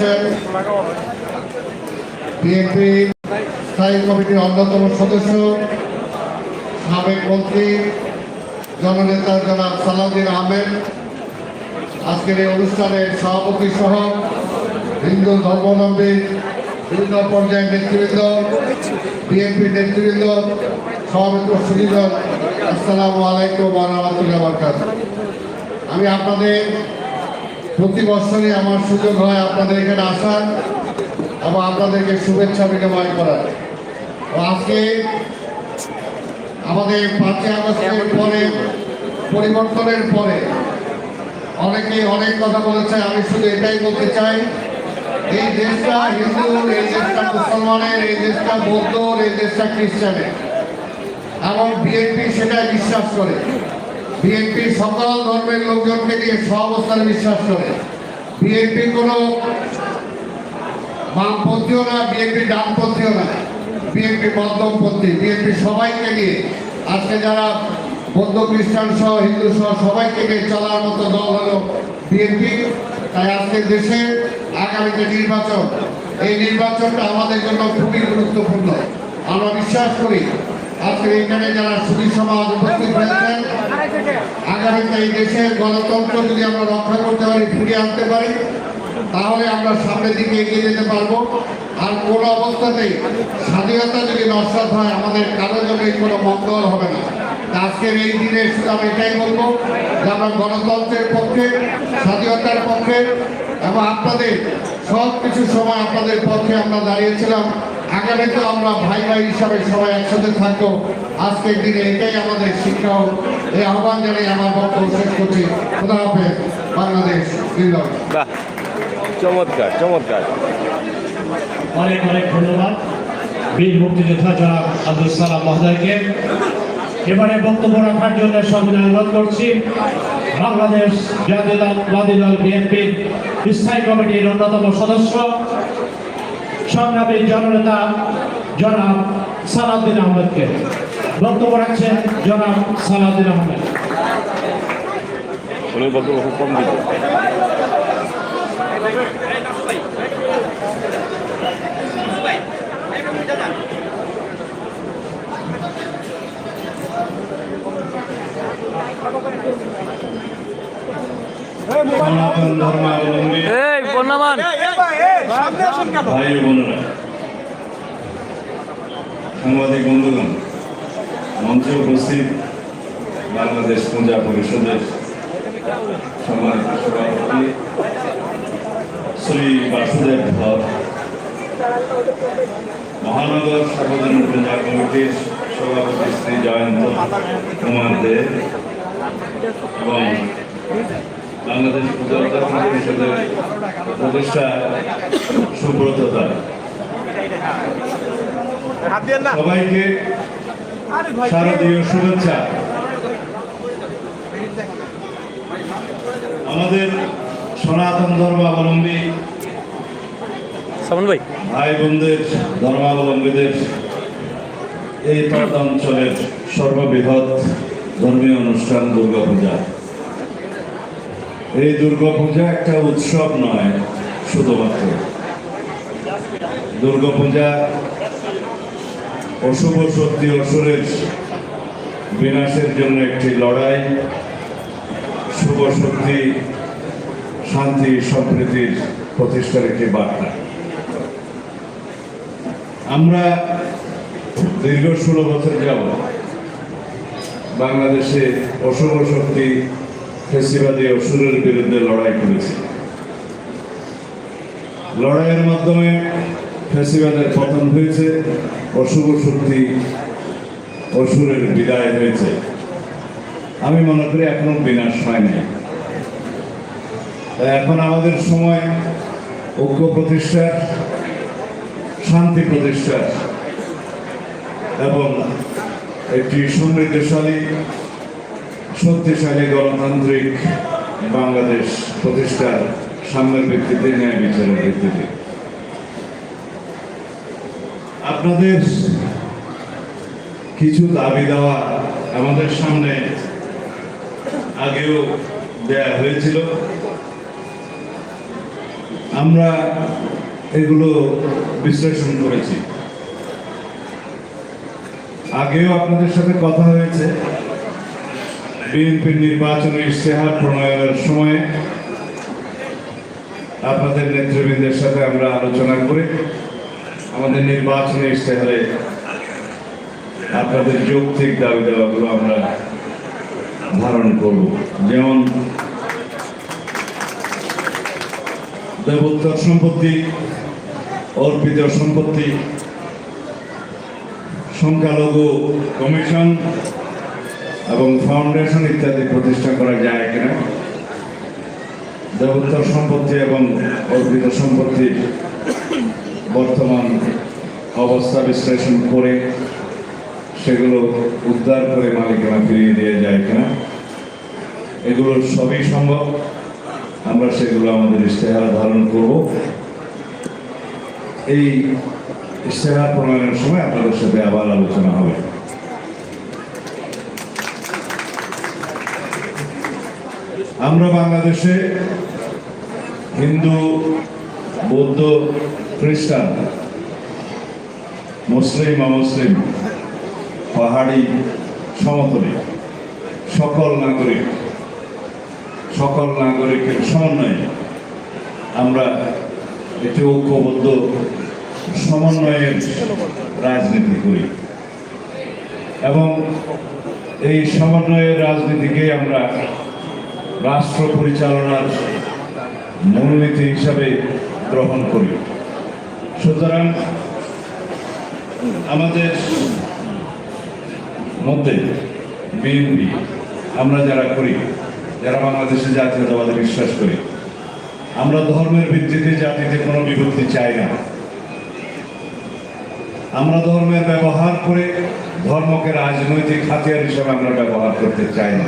আছেন বিএনপি স্থায়ী কমিটির অন্যতম সদস্য, সাবেক মন্ত্রী, জননেতা জনাব সালাউদ্দিন আহমেদ। আজকের এই অনুষ্ঠানের সভাপতি সহ হিন্দু ধর্মাবলম্বী বিভিন্ন পর্যায়ের নেতৃবৃন্দ, বিএনপি নেতৃবৃন্দ, সভাপতি সুদীজন আসসালামু আলাইকুম রহমতুল্লাহ আমি আপনাদের প্রতি বছরই আমার সুযোগ হয় আপনাদের এখানে আসার এবং আপনাদেরকে শুভেচ্ছা বিনিময় করার। আজকে আমাদের পাঁচই আগস্টের পরে, পরিবর্তনের পরে অনেকে অনেক কথা বলেছে, আমি শুধু এটাই বলতে চাই, এই দেশটা হিন্দু, এই দেশটা মুসলমানের, এই দেশটা বৌদ্ধর এই দেশটা খ্রিস্টানের। এবং বিএনপি সেটা বিশ্বাস করে। বিএনপি সকল ধর্মের লোকজনকে নিয়ে সহাবস্থানে বিশ্বাস করে। বিএনপি কোনো বামপন্থীও না, বিএনপি ডানপন্থীও না। বিএনপি মধ্যমপন্থী, বিএনপি সবাইকে নিয়ে আজকে যারা বৌদ্ধ খ্রিস্টান সহ, হিন্দু সহ সবাইকে নিয়ে চলার মতো দল হলো বিএনপি। তাই আজকে দেশের আগামী যে নির্বাচন, এই নির্বাচনটা আমাদের জন্য খুবই গুরুত্বপূর্ণ। আমরা বিশ্বাস করি, আজকে এখানে যারা সুধী সমাজ উপস্থিত হয়েছেন আগামীতে এই দেশের গণতন্ত্র যদি আমরা রক্ষা করতে পারি, ফিরিয়ে আনতে পারি, তাহলে আমরা সামনের দিকে এগিয়ে যেতে পারব। আর কোনো অবস্থাতেই স্বাধীনতা যদি নস্বাত হয়, আমাদের কারও জন্য কোনো মঙ্গল হবে না। আজকের এই দিনে শুধু আমি এটাই বলব যে আমরা গণতন্ত্রের পক্ষে, স্বাধীনতার পক্ষে এবং আপনাদের সব কিছু সময় আপনাদের পক্ষে আমরা দাঁড়িয়েছিলাম। আগামীতে আমরা ভাই ভাই হিসাবে সবাই একসাথে থাকব। আজকের দিনে এটাই আমাদের শিক্ষা। এই আহ্বান জানিয়ে আমার বক্তব্য শেষ করছি। খুদা হাফেজ বাংলাদেশ বাহ চমৎকার চমৎকার। অনেক অনেক ধন্যবাদ। বীর মুক্তিযোদ্ধা জনাব আব্দুল সালাম মহোদয়কে। এবারে বক্তব্য রাখার জন্য সঙ্গে অনুরোধ করছি। বাংলাদেশ জাতীয়তাবাদী দল বিএনপির স্থায়ী কমিটির অন্যতম সদস্য সংগ্রামী জননেতা জনাব সালাউদ্দিন আহমেদকে। বক্তব্য রাখছেন জনাব সালাউদ্দিন আহমেদ। উনি বক্তব্য খুব কম দিত এই ভাই বোনেরা সাংবাদিক বন্ধুগণ মঞ্চে উপস্থিত বাংলাদেশ পূজা পরিষদের সম্মানিত সভাপতি শ্রী বাসুদেব ধর মহানগর সার্বজনীন পূজা কমিটির সভাপতি শ্রী জয়ন্ত কুমার দে এবং বাংলাদেশ পূজা পরিষদের প্রতিষ্ঠা সুব্রত দাস সবাইকে শারদীয় শুভেচ্ছা। আমাদের সনাতন ধর্মাবলম্বী ভাই। ভাই বোনদের ধর্মাবলম্বীদের এই অঞ্চলের সর্ববৃহৎ ধর্মীয় অনুষ্ঠান দুর্গাপূজা। এই দুর্গাপূজা একটা উৎসব নয় শুধুমাত্র। দুর্গাপূজা অশুভ শক্তি অসুরের বিনাশের জন্য একটি লড়াই, শুভ শক্তি, শান্তি, সম্প্রীতির প্রতিষ্ঠার একটি বার্তা। আমরা দীর্ঘ ষোলো বছর যাব বাংলাদেশে অশুভ শক্তি, ফেসিবাদী অসুরের বিরুদ্ধে লড়াই করেছি। লড়াইয়ের মাধ্যমে ফেসিবাদের পতন হয়েছে। অশুভ শক্তি অসুরের বিদায় হয়েছে। আমি মনে করি এখনও বিনাশ হয়নি। তাই এখন আমাদের সময় ঐক্য প্রতিষ্ঠার, শান্তি প্রতিষ্ঠার এবং একটি সমৃদ্ধশালী শক্তিশালী গণতান্ত্রিক বাংলাদেশ প্রতিষ্ঠার সামনের ভিত্তিতে ন্যায় বিচারের ভিত্তিতে। আপনাদের কিছু দাবি দেওয়া আমাদের সামনে আগেও দেয়া হয়েছিল। আমরা এগুলো বিশ্লেষণ করেছি। আগেও আপনাদের সাথে কথা হয়েছে। বিএনপির নির্বাচনী ইশতেহার প্রণয়নের সময়ে আপনাদের নেতৃবৃন্দের সাথে আমরা আলোচনা করে। আমাদের নির্বাচনী ইশতেহারে আপনাদের যৌক্তিক দাবি দেওয়াগুলো আমরা ধারণ করব। যেমন দেবোত্তর সম্পত্তি, অর্পিত সম্পত্তি, সংখ্যালঘু কমিশন এবং ফাউন্ডেশন ইত্যাদি প্রতিষ্ঠা করা যায় কিনা। দেবোত্তর সম্পত্তি এবং অর্পিত সম্পত্তির বর্তমান অবস্থা বিশ্লেষণ করে সেগুলো উদ্ধার করে মালিকানা ফিরিয়ে দিয়ে যায় কিনা, এগুলো সবই সম্ভব। আমরা সেগুলো আমাদের ইশতেহার ধারণ করব। এই ইশতেহার প্রণয়নের সময় আপনাদের সাথে আবার আলোচনা হবে। আমরা বাংলাদেশে হিন্দু, বৌদ্ধ খ্রিস্টান, মুসলিম অমুসলিম পাহাড়ি সমতলী, সকল নাগরিক, সকল নাগরিকের সমন্বয়ে আমরা একটি ঐক্যবদ্ধ সমন্বয়ের রাজনীতি করি। এবং এই সমন্বয়ের রাজনীতিকে আমরা রাষ্ট্র পরিচালনার মূলনীতি হিসাবে গ্রহণ করি। সুতরাং আমাদের মধ্যে বিএনপি, আমরা যারা করি, যারা বাংলাদেশে জাতীয়তাবাদে বিশ্বাস করি, আমরা ধর্মের ভিত্তিতে জাতিতে কোনো বিভক্তি চাই না। আমরা ধর্মের ব্যবহার করে ধর্মকে রাজনৈতিক হাতিয়ার হিসেবে আমরা ব্যবহার করতে চাই না,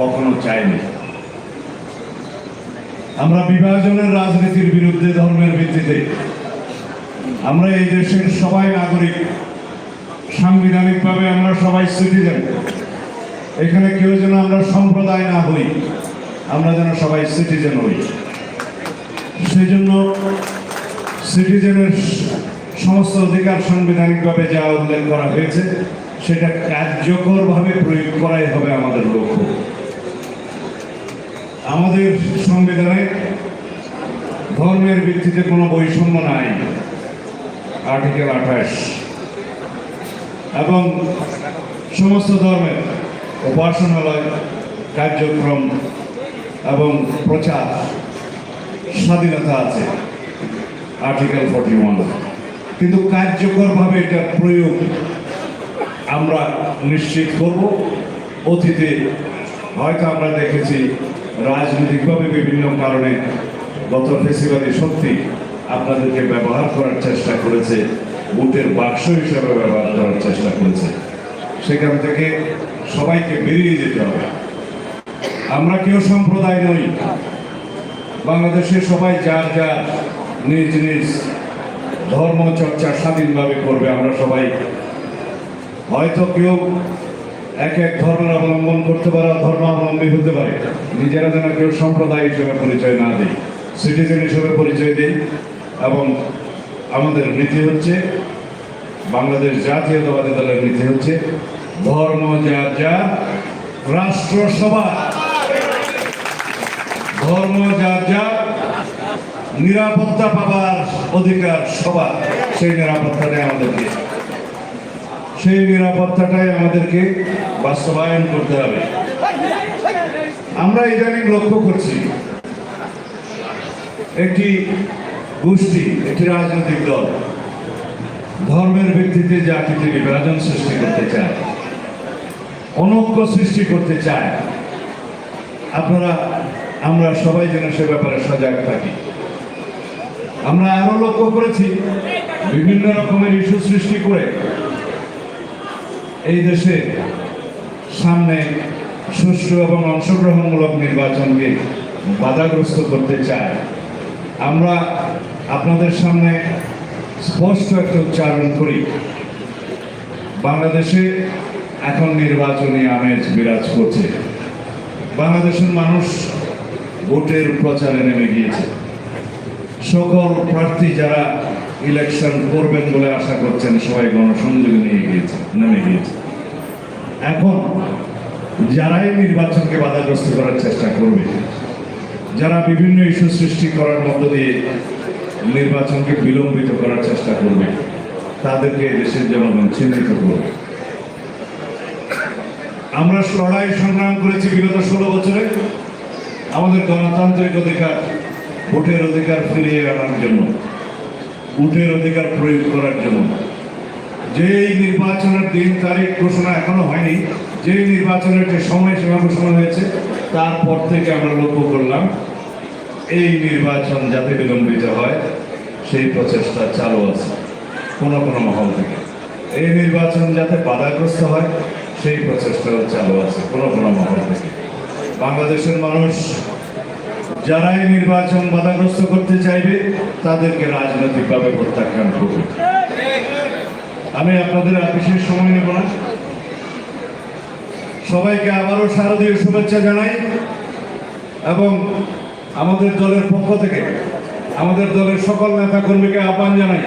কখনো চাইনি আমরা বিভাজনের রাজনীতির বিরুদ্ধে ধর্মের ভিত্তিতে আমরা এই দেশের সবাই নাগরিক। সাংবিধানিকভাবে আমরা সবাই সিটিজেন। এখানে কেউ যেন আমরা সম্প্রদায় না হই, আমরা যেন সবাই সিটিজেন হই। সেই জন্য সিটিজেনের সমস্ত অধিকার সাংবিধানিকভাবে যা উল্লেখ করা হয়েছে, সেটা কার্যকরভাবে প্রয়োগ করাই হবে আমাদের লক্ষ্য। আমাদের সংবিধানে ধর্মের ভিত্তিতে কোনো বৈষম্য নাই। আর্টিকেল আঠাশ। এবং সমস্ত ধর্মের উপাসনালয়, কার্যক্রম এবং প্রচার স্বাধীনতা আছে। আর্টিকেল ফর্টি ওয়ান কিন্তু কার্যকরভাবে এটা প্রয়োগ আমরা নিশ্চিত করব। অতীতে হয়তো আমরা দেখেছি রাজনৈতিকভাবে বিভিন্ন কারণে গত ফেসিবাদী শক্তি আপনাদেরকে ব্যবহার করার চেষ্টা করেছে ভোটের বাক্স হিসাবে ব্যবহার করার চেষ্টা করেছে। সেখান থেকে সবাইকে বেরিয়ে যেতে হবে। আমরা কেউ সম্প্রদায় নই। বাংলাদেশে সবাই যার যার নিজ নিজ ধর্ম, চর্চা স্বাধীনভাবে করবে, আমরা সবাই হয়তো কেউ এক এক ধর্মের অবলম্বন করতে পারে ধর্মাবলম্বী হতে পারে। নিজেরা যেন কেউ সম্প্রদায় হিসেবে পরিচয় না দিই সিটিজেন হিসেবে পরিচয় দিই এবং আমাদের নীতি হচ্ছে, বাংলাদেশ জাতীয়তাবাদী দলের নীতি হচ্ছে, ধর্ম যা রাষ্ট্র সভা। ধর্ম যার যা, নিরাপত্তা পাবার অধিকার সবার সেই নিরাপত্তাটাই আমাদেরকে। সেই নিরাপত্তাটাই আমাদেরকে বাস্তবায়ন করতে হবে। আমরা ইদানিং লক্ষ্য করছি, একটি গোষ্ঠী, একটি রাজনৈতিক দল। ধর্মের ভিত্তিতে জাতিতে বিভাজন সৃষ্টি করতে চায়, অনৈক্য সৃষ্টি করতে চায়, আপনারা, আমরা সবাই যেন সে ব্যাপারে সজাগ থাকি। আমরা আরও লক্ষ্য করেছি, বিভিন্ন রকমের ইস্যু সৃষ্টি করে এই দেশে সামনে সুষ্ঠু এবং অংশগ্রহণমূলক নির্বাচনকে বাধাগ্রস্ত করতে চায়। আমরা আপনাদের সামনে স্পষ্ট একটা উচ্চারণ করি। বাংলাদেশে এখন নির্বাচনী আমেজ বিরাজ করছে। বাংলাদেশের মানুষ ভোটের প্রচারে নেমে গিয়েছে। সকল প্রার্থী যারা ইলেকশন করবেন বলে আশা করছেন, সবাই গণসংযোগে নিয়ে গিয়েছে, নেমে গিয়েছে। এখন যারাই নির্বাচনকে বাধাগ্রস্ত করার চেষ্টা করবে, যারা বিভিন্ন ইস্যু সৃষ্টি করার মধ্য দিয়ে নির্বাচনকে বিলম্বিত করার চেষ্টা করবে। তাদেরকে দেশের জনগণ চিহ্নিত করবে। আমরা লড়াই সংগ্রাম করেছি বিগত ষোলো বছরে। আমাদের গণতান্ত্রিক অধিকার, ভোটের অধিকার ফিরিয়ে আনার জন্য উটের অধিকার প্রয়োগ করার জন্য। যেই নির্বাচনের দিন, তারিখ ঘোষণা এখনও হয়নি, যেই নির্বাচনের যে সময়সীমা ঘোষণা হয়েছে, তারপর থেকে আমরা লক্ষ্য করলাম এই নির্বাচন যাতে বিলম্বিত হয়, সেই প্রচেষ্টা চালু আছে, কোনো কোনো মহল থেকে। এই নির্বাচন যাতে বাধাগ্রস্ত হয়, সেই প্রচেষ্টাও চালু আছে, কোনো কোনো মহল থেকে। বাংলাদেশের মানুষ যারাই নির্বাচন বাধাগ্রস্ত করতে চাইবে, তাদেরকে রাজনৈতিকভাবে প্রত্যাখ্যান করবে। আমি আপনাদের আর বিশেষ সময় নেব না। সবাইকে আবারও শারদীয় শুভেচ্ছা জানাই এবং আমাদের দলের পক্ষ থেকে, আমাদের দলের সকল নেতা কর্মীকে আহ্বান জানাই,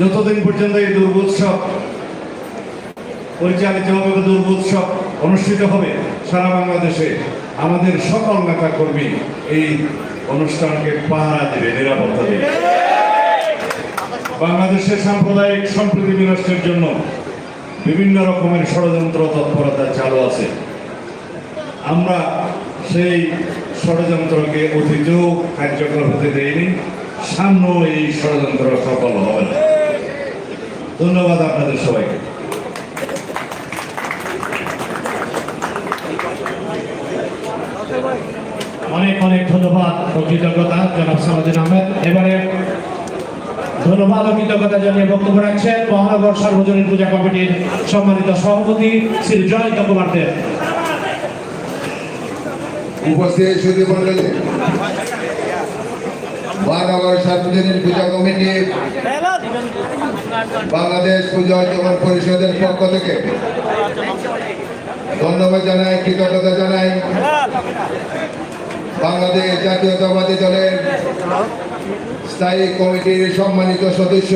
যতদিন পর্যন্ত এই দুর্গোৎসব পরিচালিত হবে দুর্গোৎসব অনুষ্ঠিত হবে সারা বাংলাদেশে, আমাদের সকল নেতা কর্মী এই অনুষ্ঠানকে পাহারা দেবে, নিরাপত্তা দেবে। বাংলাদেশের সাম্প্রদায়িক সম্প্রীতি বিনষ্টের জন্য বিভিন্ন রকমের ষড়যন্ত্র তৎপরতা চালু আছে। আমরা সেই ষড়যন্ত্রকে অতীতেও কার্যকর হতে দেয়নি, সামনেও এই ষড়যন্ত্র সফল হবে ধন্যবাদ আপনাদের সবাইকে। অনেক অনেক ধন্যবাদ কৃতজ্ঞতা, জনাব সালাদিন আহমেদ। এবারে ধন্যবাদ ও কৃতজ্ঞতা জানিয়ে বক্তব্য রাখছেন মহানগর সার্বজনীন পূজা কমিটির সম্মানিত সভাপতি শ্রী কুমার দেব। উপস্থিত সুদী মন্ডলী পূজা কমিটি, বাংলাদেশ পরিষদের পক্ষ থেকে ধন্যবাদ কৃতজ্ঞতা বাংলাদেশ স্থায়ী সম্মানিত সদস্য